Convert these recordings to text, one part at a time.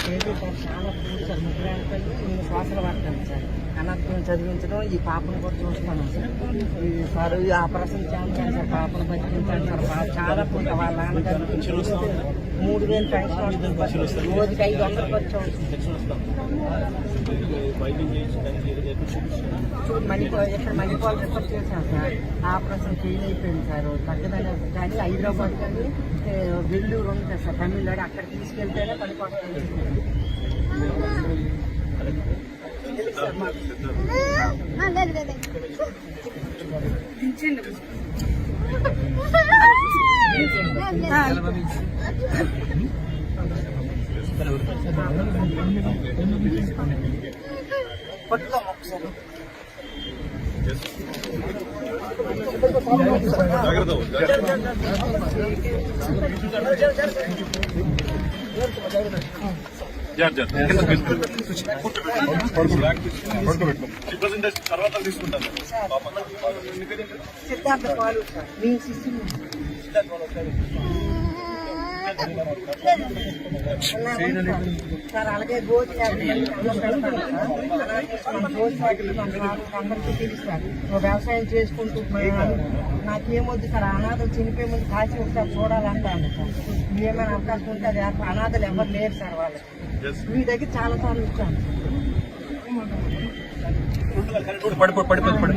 నలభై సార్ చాలా సార్ ముగ్గురు నేను శ్వాసలు పడతాను సార్ అన్నర్థం చదివించడం ఈ పాపను కూడా చూస్తాను సార్ ఈ సార్ ఈ ఆపరేషన్ చేయాలి సార్ పాపను బతికించాను సార్ చాలా పూట వాళ్ళ నాన్నగారు మూడు వేలు పెన్షన్ వస్తుంది రోజుకి ఐదు వందలు ఖర్చు మణిపాల్ ఇక్కడ మణిపాల్ రిఫర్ చేశాను సార్ ఆపరేషన్ ఫెయిల్ అయిపోయింది సార్ తగ్గదని కానీ హైదరాబాద్ కానీ వెల్లూరు ఉంటుంది సార్ తమిళనాడు అక్కడ తీసుకెళ్తేనే పనికొస్తుంది తెలుసు సార్ మాకు. పట్టుకోం ఒకసారి తర్వాత తీసుకుంటాను సిద్ధార్థ పాలు సార్ మీ శిష్యులు సార్ అలాగే గోధి అందరికీ తెలుస్తారు వ్యవసాయం చేసుకుంటూ నాకేమొద్దు సార్ అనాథలు చనిపోయే ముందు కాసి ఒకసారి చూడాలంటాను సార్ ఏమైనా అవకాశం ఉంటే అది అనాథలు ఎవరు లేరు సార్ వాళ్ళకి మీ దగ్గర చాలా సార్లు వచ్చాను. పడిపో పడిపో పడి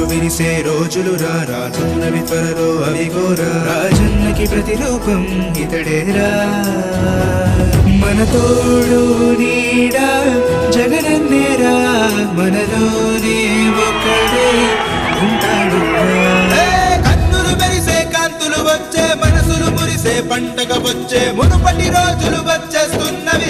చిరునవ్వులు వినిసే రోజులు రా. రానున్నవి త్వరలో అవి గోరా రాజన్నకి ప్రతిరూపం ఇతడేరా మన తోడు నీడా జగనన్నేరా మనలోనే ఒక్కడే ఉంటాడు కన్నులు మెరిసే కాంతులు వచ్చే మనసులు మురిసే పంటగ వచ్చే మునుపటి రోజులు వచ్చేస్తున్నవి.